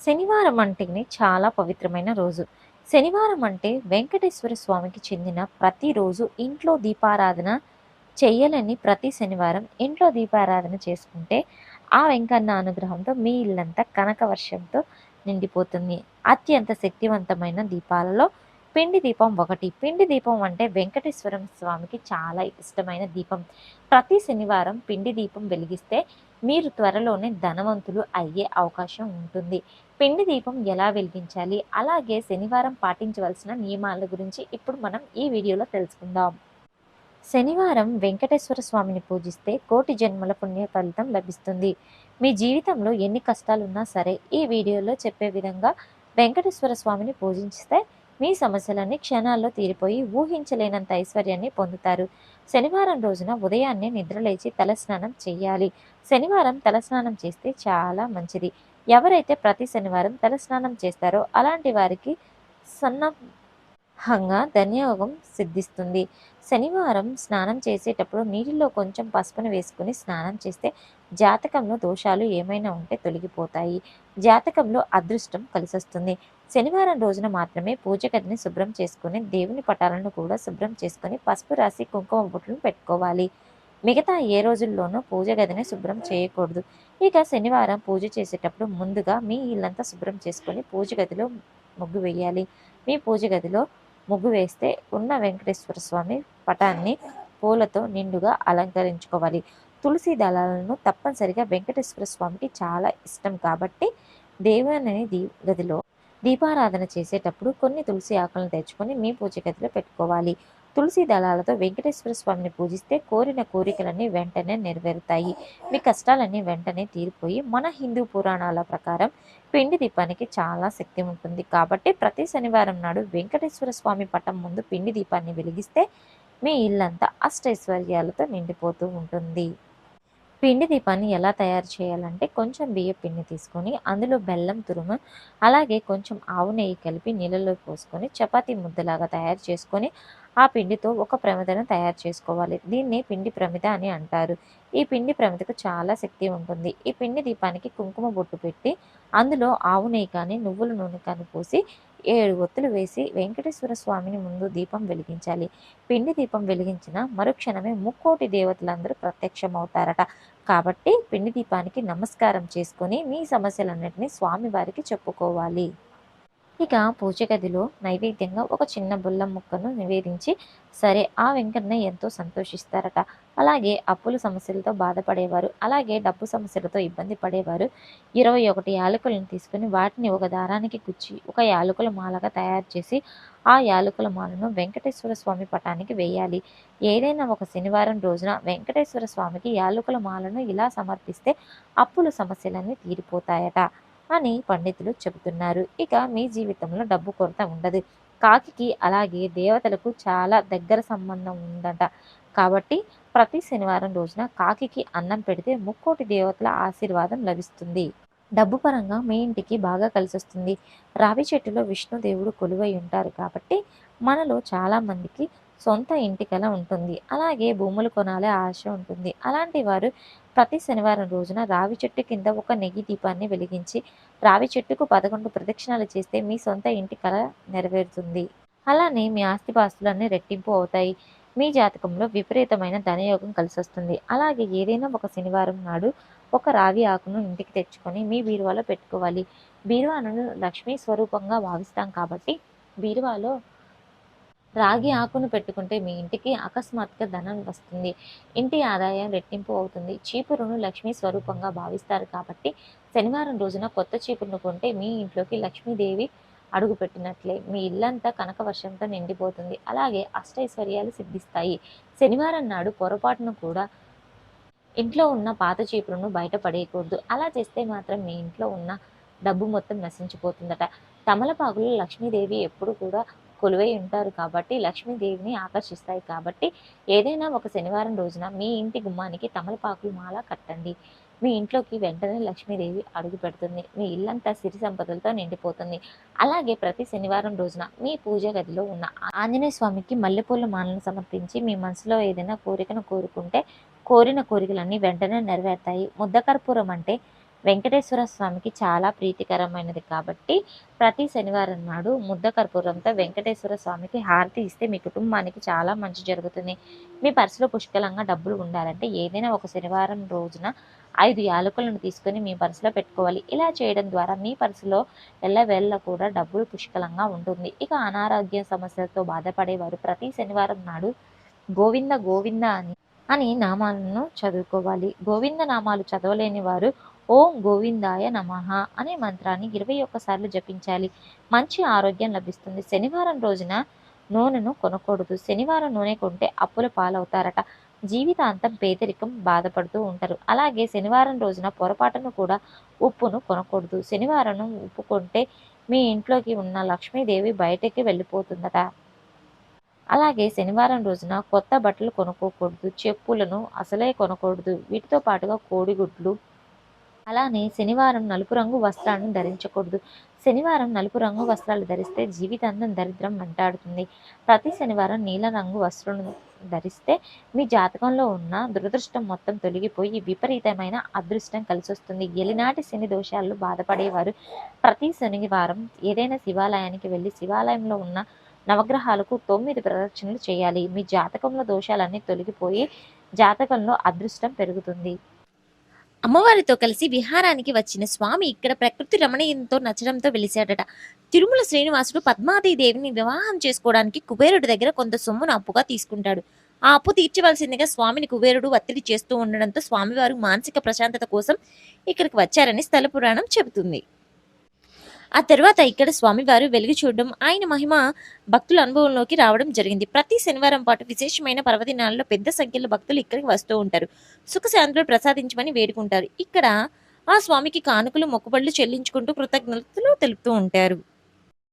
శనివారం అంటేనే చాలా పవిత్రమైన రోజు. శనివారం అంటే వెంకటేశ్వర స్వామికి చెందిన ప్రతిరోజు ఇంట్లో దీపారాధన చెయ్యాలని ప్రతి శనివారం ఇంట్లో దీపారాధన చేసుకుంటే ఆ వెంకన్న అనుగ్రహంతో మీ ఇల్లంతా కనక వర్షంతో నిండిపోతుంది. అత్యంత శక్తివంతమైన దీపాలలో పిండి దీపం ఒకటి. పిండి దీపం అంటే వెంకటేశ్వరం స్వామికి చాలా ఇష్టమైన దీపం. ప్రతి శనివారం పిండి దీపం వెలిగిస్తే మీరు త్వరలోనే ధనవంతులు అయ్యే అవకాశం ఉంటుంది. పిండి దీపం ఎలా వెలిగించాలి? అలాగే శనివారం పాటించవలసిన నియమాల గురించి ఇప్పుడు మనం ఈ వీడియోలో తెలుసుకుందాం. శనివారం వెంకటేశ్వర స్వామిని పూజిస్తే కోటి జన్మల పుణ్య ఫలితం లభిస్తుంది. మీ జీవితంలో ఎన్ని కష్టాలున్నా సరే ఈ వీడియోలో చెప్పే విధంగా వెంకటేశ్వర స్వామిని పూజిస్తే మీ సమస్యలన్నీ క్షణాల్లో తీరిపోయి ఊహించలేనంత ఐశ్వర్యాన్ని పొందుతారు. శనివారం రోజున ఉదయాన్నే నిద్రలేచి తలస్నానం చేయాలి. శనివారం తలస్నానం చేస్తే చాలా మంచిది. ఎవరైతే ప్రతి శనివారం తలస్నానం చేస్తారో అలాంటి వారికి సన్నహంగా ధన్యోగం సిద్ధిస్తుంది. శనివారం స్నానం చేసేటప్పుడు నీటిలో కొంచెం పసుపును వేసుకుని స్నానం చేస్తే జాతకంలో దోషాలు ఏమైనా ఉంటే తొలగిపోతాయి. జాతకంలో అదృష్టం కలిసొస్తుంది. శనివారం రోజున మాత్రమే పూజ గదిని శుభ్రం చేసుకుని దేవుని పటాలను కూడా శుభ్రం చేసుకొని పసుపు రాసి కుంకుమ బొట్లను పెట్టుకోవాలి. మిగతా ఏ రోజుల్లోనూ పూజ గదిని శుభ్రం చేయకూడదు. ఇక శనివారం పూజ చేసేటప్పుడు ముందుగా మీ ఇల్లంతా శుభ్రం చేసుకొని పూజ గదిలో ముగ్గు వేయాలి. మీ పూజ గదిలో ముగ్గు వేస్తే ఉన్న వెంకటేశ్వర స్వామి పటాన్ని పూలతో నిండుగా అలంకరించుకోవాలి. తులసి దళాలను తప్పనిసరిగా వెంకటేశ్వర స్వామికి చాలా ఇష్టం కాబట్టి దేవుని దీ గదిలో దీపారాధన చేసేటప్పుడు కొన్ని తులసి ఆకులను తెచ్చుకొని మీ పూజ గదిలో పెట్టుకోవాలి. తులసి దళాలతో వెంకటేశ్వర స్వామిని పూజిస్తే కోరిన కోరికలన్నీ వెంటనే నెరవేరుతాయి. మీ కష్టాలన్నీ వెంటనే తీరిపోయి మన హిందూ పురాణాల ప్రకారం పిండి దీపానికి చాలా శక్తి ఉంటుంది. కాబట్టి ప్రతి శనివారం నాడు వెంకటేశ్వర స్వామి పటం ముందు పిండి దీపాన్ని వెలిగిస్తే మీ ఇల్లంతా అష్టైశ్వర్యాలతో నిండిపోతూ ఉంటుంది. పిండి దీపాన్ని ఎలా తయారు చేయాలంటే కొంచెం బియ్య పిండి తీసుకొని అందులో బెల్లం తురుము అలాగే కొంచెం ఆవు నెయ్యి కలిపి నీళ్ళలో పోసుకొని చపాతీ ముద్దలాగా తయారు చేసుకొని ఆ పిండితో ఒక ప్రమిదను తయారు చేసుకోవాలి. దీన్ని పిండి ప్రమిద అని అంటారు. ఈ పిండి ప్రమిదకు చాలా శక్తి ఉంటుంది. ఈ పిండి దీపానికి కుంకుమ బొట్టు పెట్టి అందులో ఆవు నెయ్యి కానీ నువ్వుల నూనె కానీ పోసి ఏడు ఒత్తులు వేసి వెంకటేశ్వర స్వామిని ముందు దీపం వెలిగించాలి. పిండి దీపం వెలిగించిన మరుక్షణమే ముక్కోటి దేవతలందరూ ప్రత్యక్షమవుతారట. కాబట్టి పిండి దీపానికి నమస్కారం చేసుకొని మీ సమస్యలన్నింటినీ స్వామివారికి చెప్పుకోవాలి. ఇక పూజ గదిలో నైవేద్యంగా ఒక చిన్న బుల్లం ముక్కను నివేదించి సరే ఆ వెంకన్న ఎంతో సంతోషిస్తారట. అలాగే అప్పుల సమస్యలతో బాధపడేవారు. అలాగే డబ్బు సమస్యలతో ఇబ్బంది పడేవారు. ఇరవై ఒకటి యాలకులను తీసుకుని వాటిని ఒక దారానికి గుచ్చి ఒక యాలకుల మాలగా తయారు చేసి ఆ యాలకుల మాలను వెంకటేశ్వర స్వామి పటానికి వేయాలి. ఏదైనా ఒక శనివారం రోజున వెంకటేశ్వర స్వామికి యాలకుల మాలను ఇలా సమర్పిస్తే అప్పుల సమస్యలన్నీ తీరిపోతాయట అని పండితులు చెబుతున్నారు. ఇక మీ జీవితంలో డబ్బు కొరత ఉండదు. కాకికి అలాగే దేవతలకు చాలా దగ్గర సంబంధం ఉందట. కాబట్టి ప్రతి శనివారం రోజున కాకికి అన్నం పెడితే ముక్కోటి దేవతల ఆశీర్వాదం లభిస్తుంది. డబ్బు పరంగా మీ ఇంటికి బాగా కలిసొస్తుంది. రావి చెట్టులో విష్ణుదేవుడు కొలువై ఉంటారు కాబట్టి మనలో చాలా మందికి సొంత ఇంటి కల ఉంటుంది. అలాగే భూములు కొనాలే ఆశ ఉంటుంది. అలాంటి వారు ప్రతి శనివారం రోజున రావి చెట్టు కింద ఒక నెయ్యి దీపాన్ని వెలిగించి రావి చెట్టుకు పదకొండు ప్రదక్షిణాలు చేస్తే మీ సొంత ఇంటి కళ నెరవేరుతుంది. అలానే మీ ఆస్తిపాస్తులన్నీ రెట్టింపు అవుతాయి. మీ జాతకంలో విపరీతమైన ధనయోగం కలిసొస్తుంది. అలాగే ఏదైనా ఒక శనివారం నాడు ఒక రావి ఆకును ఇంటికి తెచ్చుకొని మీ బీరువాలో పెట్టుకోవాలి. బీరువాను లక్ష్మీ స్వరూపంగా భావిస్తాం కాబట్టి బీరువాలో రాగి ఆకును పెట్టుకుంటే మీ ఇంటికి అకస్మాత్తుగా ధనం వస్తుంది. ఇంటి ఆదాయం రెట్టింపు అవుతుంది. చీపురును లక్ష్మీ స్వరూపంగా భావిస్తారు కాబట్టి శనివారం రోజున కొత్త చీపురును కొంటే మీ ఇంట్లోకి లక్ష్మీదేవి అడుగు పెట్టినట్లే మీ ఇల్లంతా కనక వర్షంతో నిండిపోతుంది. అలాగే అష్టైశ్వర్యాలు సిద్ధిస్తాయి. శనివారం నాడు పొరపాటును కూడా ఇంట్లో ఉన్న పాత చీపురును బయట పడేయకూడదు. అలా చేస్తే మాత్రం మీ ఇంట్లో ఉన్న డబ్బు మొత్తం నశించిపోతుందట. తమలపాకులు లక్ష్మీదేవి ఎప్పుడు కూడా కొలువై ఉంటారు కాబట్టి లక్ష్మీదేవిని ఆకర్షిస్తాయి కాబట్టి ఏదైనా ఒక శనివారం రోజున మీ ఇంటి గుమ్మానికి తమలపాకులు మాల కట్టండి. మీ ఇంట్లోకి వెంటనే లక్ష్మీదేవి అడుగు పెడుతుంది. మీ ఇల్లంతా సిరి సంపదలతో నిండిపోతుంది. అలాగే ప్రతి శనివారం రోజున మీ పూజ గదిలో ఉన్న ఆంజనేయ స్వామికి మల్లెపూల మాలను సమర్పించి మీ మనసులో ఏదైనా కోరికను కోరుకుంటే కోరిన కోరికలన్నీ వెంటనే నెరవేరుతాయి. ముద్దకర్పూరం అంటే వెంకటేశ్వర స్వామికి చాలా ప్రీతికరమైనది కాబట్టి ప్రతి శనివారం నాడు ముద్ద కర్పూరంతో వెంకటేశ్వర స్వామికి హారతి ఇస్తే మీ కుటుంబానికి చాలా మంచి జరుగుతుంది. మీ పర్సులో పుష్కలంగా డబ్బులు ఉండాలంటే ఏదైనా ఒక శనివారం రోజున ఐదు యాలకులను తీసుకొని మీ పర్సులో పెట్టుకోవాలి. ఇలా చేయడం ద్వారా మీ పర్సులో ఎల్లవేళ్ళ కూడా డబ్బులు పుష్కలంగా ఉంటుంది. ఇక అనారోగ్య సమస్యలతో బాధపడేవారు ప్రతి శనివారం నాడు గోవింద గోవింద అని అని నామాలను చదువుకోవాలి. గోవింద నామాలు చదవలేని వారు ఓం గోవిందాయ నమః అనే మంత్రాన్ని ఇరవై ఒక్కసార్లు జపించాలి. మంచి ఆరోగ్యం లభిస్తుంది. శనివారం రోజున నూనెను కొనకూడదు. శనివారం నూనె కొంటే అప్పుల పాలవుతారట. జీవితాంతం పేదరికం బాధపడుతూ ఉంటారు. అలాగే శనివారం రోజున పొరపాటును కూడా ఉప్పును కొనకూడదు. శనివారం ఉప్పు కొంటే మీ ఇంట్లోకి ఉన్న లక్ష్మీదేవి బయటకి వెళ్ళిపోతుందట. అలాగే శనివారం రోజున కొత్త బట్టలు కొనుక్కోకూడదు. చెప్పులను అసలే కొనకూడదు. వీటితో పాటుగా కోడిగుడ్లు. అలానే శనివారం నలుపు రంగు వస్త్రాలను ధరించకూడదు. శనివారం నలుపు రంగు వస్త్రాలు ధరిస్తే జీవితాంతం దరిద్రం వెంటాడుతుంది ప్రతి శనివారం నీల రంగు వస్త్రం ధరిస్తే మీ జాతకంలో ఉన్న దురదృష్టం మొత్తం తొలగిపోయి విపరీతమైన అదృష్టం కలిసి వస్తుంది ఎలినాటి శని దోషాలు బాధపడేవారు ప్రతి శనివారం ఏదైనా శివాలయానికి వెళ్ళి శివాలయంలో ఉన్న నవగ్రహాలకు తొమ్మిది ప్రదక్షిణలు చేయాలి. మీ జాతకంలో దోషాలన్నీ తొలగిపోయి జాతకంలో అదృష్టం పెరుగుతుంది. అమ్మవారితో కలిసి విహారానికి వచ్చిన స్వామి ఇక్కడ ప్రకృతి రమణీయంతో నచ్చడంతో వెలిశాడట. తిరుమల శ్రీనివాసుడు పద్మావతీదేవిని వివాహం చేసుకోవడానికి కుబేరుడి దగ్గర కొంత సొమ్మును అప్పుగా తీసుకుంటాడు. ఆ అప్పు తీర్చవలసిందిగా స్వామిని కుబేరుడు ఒత్తిడి చేస్తూ ఉండడంతో స్వామివారు మానసిక ప్రశాంతత కోసం ఇక్కడికి వచ్చారని స్థల పురాణం చెబుతుంది. ఆ తర్వాత ఇక్కడ స్వామివారు వెలుగు చూడడం ఆయన మహిమ భక్తుల అనుభవంలోకి రావడం జరిగింది. ప్రతి శనివారం పాటు విశేషమైన పర్వదినాల్లో పెద్ద సంఖ్యలో భక్తులు ఇక్కడికి వస్తూ ఉంటారు. సుఖశాంతులు ప్రసాదించమని వేడుకుంటారు. ఇక్కడ ఆ స్వామికి కానుకలు మొక్కుబడులు చెల్లించుకుంటూ కృతజ్ఞతలు తెలుపుతూ ఉంటారు.